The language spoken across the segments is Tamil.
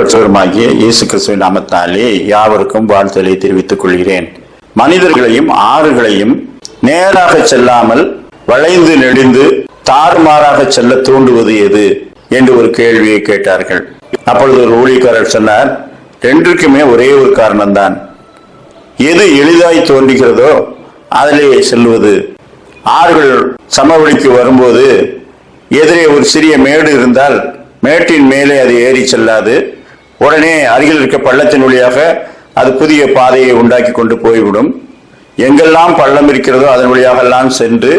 ரட்சகருமாகிய இயேசு கிறிஸ்துவின் நாமத்தாலே யாவருக்கும் வாழ்த்தலை தெரிவித்துக் கொள்கிறேன். மனிதர்களையும் ஆறுகளையும் நேராக செல்லாமல் வளைந்து நெடிந்து தாறுமாறாக செல்ல தூண்டுவது எது? என்று ஒரு கேள்வியை கேட்டார்கள். அப்பொழுது ஒரு ஊழியக்காரர் சொன்னார் ரெண்டுக்குமே ஒரே ஒரு காரணம்தான். எது எளிதாய் தோன்றுகிறதோ அதிலே செல்வது. ஆறுகள் சமவெளிக்கு வரும்போது எதிரே ஒரு சிறிய மேடு இருந்தால் மேட்டின் மேலே அது ஏறி செல்லாது. உடனே அருகில் இருக்க பள்ளத்தின் வழியாக அது புதிய பாதையை உண்டாக்கி கொண்டு போய்விடும். எங்கெல்லாம் பள்ளம் இருக்கிறதோ அதன் வழியாகலாம் சென்று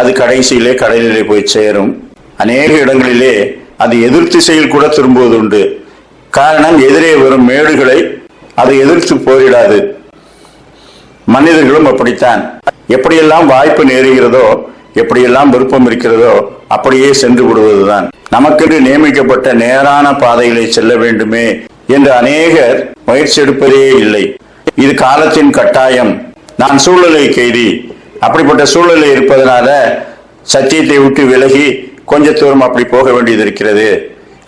அது கடைசியிலே கடலிலே போய் சேரும். அநேக இடங்களிலே அது எதிர் திசையில் கூட திரும்புவது உண்டு. காரணம் எதிரே வரும் மேடுகளை அது எதிர்த்து போரிடாது. மனிதர்களும் அப்படித்தான். எப்படியெல்லாம் வாய்ப்பு நேருகிறதோ எப்படியெல்லாம் விருப்பம் இருக்கிறதோ அப்படியே சென்று விடுவதுதான். நமக்கென்று நியமிக்கப்பட்ட நேரான பாதைகளை செல்ல வேண்டுமே என்று அநேகர் முயற்சி எடுப்பதே இல்லை. இது காலத்தின் கட்டாயம். நான் சூழலை கைதி அப்படிப்பட்ட சூழலில் இருப்பதனால சத்தியத்தை விட்டு விலகி கொஞ்ச தூரம் அப்படி போக வேண்டியது இருக்கிறது.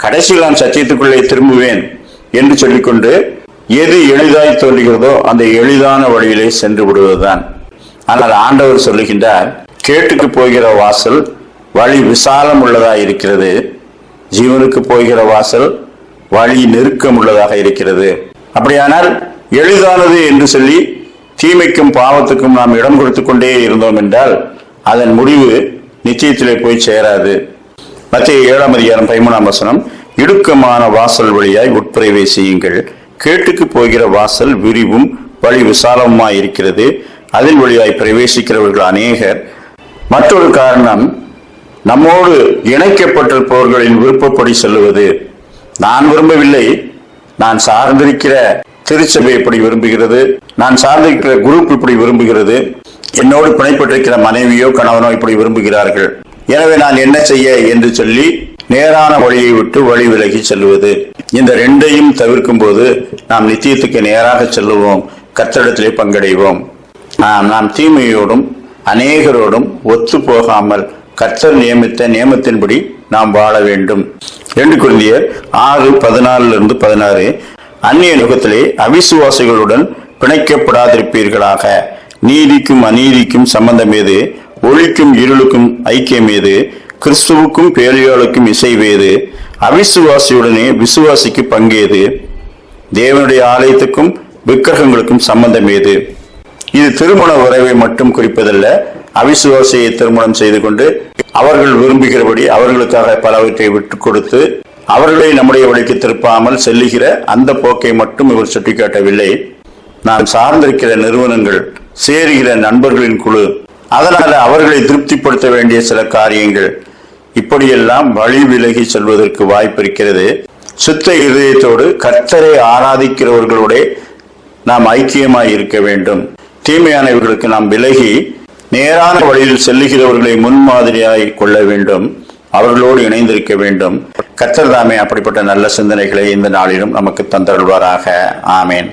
கடைசியில் நான் சத்தியத்துக்குள்ளே திரும்புவேன் என்று சொல்லிக்கொண்டு எது எளிதாய் தோன்றுகிறதோ அந்த எளிதான வழியிலே சென்று விடுவதுதான். ஆனால் ஆண்டவர் சொல்லுகின்றார் கேட்டுக்கு போகிற வாசல் வழி விசாலம் உள்ளதாக இருக்கிறது. ஜீவனுக்கு போகிற வாசல் வழி நெருக்கம் உள்ளதாக இருக்கிறது. அப்படியானால் எளிதானது என்று சொல்லி தீமைக்கும் பாவத்துக்கும் நாம் இடம் கொடுத்து கொண்டே இருந்தோம் என்றால் அதன் முடிவு நிச்சயத்திலே போய் சேராது. மத்திய ஏழாம் அதிகாரம் பதிமூணாம் வசனம் இடுக்கமான வாசல் வழியாய் உட்பிரவேசியுங்கள் கேட்டுக்கு போகிற வாசல் விரிவும் வழி விசாலமுமாய் இருக்கிறது. அதில் வழியாய் பிரவேசிக்கிறவர்கள் அநேகர். மற்றொரு காரணம் நம்மோடு இணைக்கப்பட்டிருப்பவர்களின் விருப்பப்படி செல்லுவது. நான் விரும்பவில்லை. நான் சார்ந்திருக்கிற திருச்சபை இப்படி விரும்புகிறது? நான் சார்ந்திருக்கிற குரூப் இப்படி விரும்புகிறது? என்னோடு பிணைப்பட்டிருக்கிற மனைவியோ கணவனோ இப்படி விரும்புகிறார்கள். எனவே நான் என்ன செய்ய என்று சொல்லி நேரான வழியை விட்டு வழி விலகி செல்வது. இந்த ரெண்டையும் தவிர்க்கும் போது நாம் நித்தியத்துக்கு நேராக செல்லுவோம். கத்தடத்திலே பங்கடைவோம். நாம் நாம் தீமையோடும் அநேகரோடும் ஒத்து போகாமல் கர்த்தர் நியமித்த நியமத்தின்படி நாம் வாழ வேண்டும். ரெண்டு குருந்தியர் ஆறு பதினாலுல இருந்து பதினாறு. அந்நிய நுகத்திலே அவிசுவாசிகளுடன் பிணைக்கப்படாதிருப்பீர்களாக. நீதிக்கும் அநீதிக்கும் சம்பந்தம் ஏது ஒளிக்கும் இருளுக்கும் ஐக்கியம் ஏது கிறிஸ்துவுக்கும் பேலியாளுக்கும் இசைவேது அவிசுவாசியுடனே விசுவாசிக்கு பங்கேது தேவனுடைய ஆலயத்துக்கும் விக்கிரகங்களுக்கும் சம்பந்தம் ஏது இது திருமண உறவை மட்டும் குறிப்பதல்ல அவிசுவாசியை திருமணம் செய்து கொண்டு அவர்கள் விரும்புகிறபடி அவர்களுக்காக பலவற்றை விட்டுக் கொடுத்து அவர்களை நம்முடைய வழிக்கு திருப்பாமல் செல்லுகிற அந்த போக்கை மட்டும் இவர் சுட்டிக்காட்டவில்லை. நாம் சார்ந்திருக்கிற நிறுவனங்கள் சேருகிற நண்பர்களின் குழு அதனால அவர்களை திருப்திப்படுத்த வேண்டிய சில காரியங்கள். இப்படியெல்லாம் வழி விலகி செல்வதற்கு வாய்ப்பு இருக்கிறது. சுத்த இருதயத்தோடு கர்த்தரை ஆராதிக்கிறவர்களோட நாம் ஐக்கியமாய் இருக்க வேண்டும். தீமையானவர்களுக்கு நாம் விலகி நேரான வழியில் செல்லுகிறவர்களை முன்மாதிரியாய் கொள்ள வேண்டும். அவர்களோடு இணைந்திருக்க வேண்டும். கர்த்தர் தாமே அப்படிப்பட்ட நல்ல சிந்தனைகளை இந்த நாளிலும் நமக்கு தந்தருள்வாராக. ஆமேன்.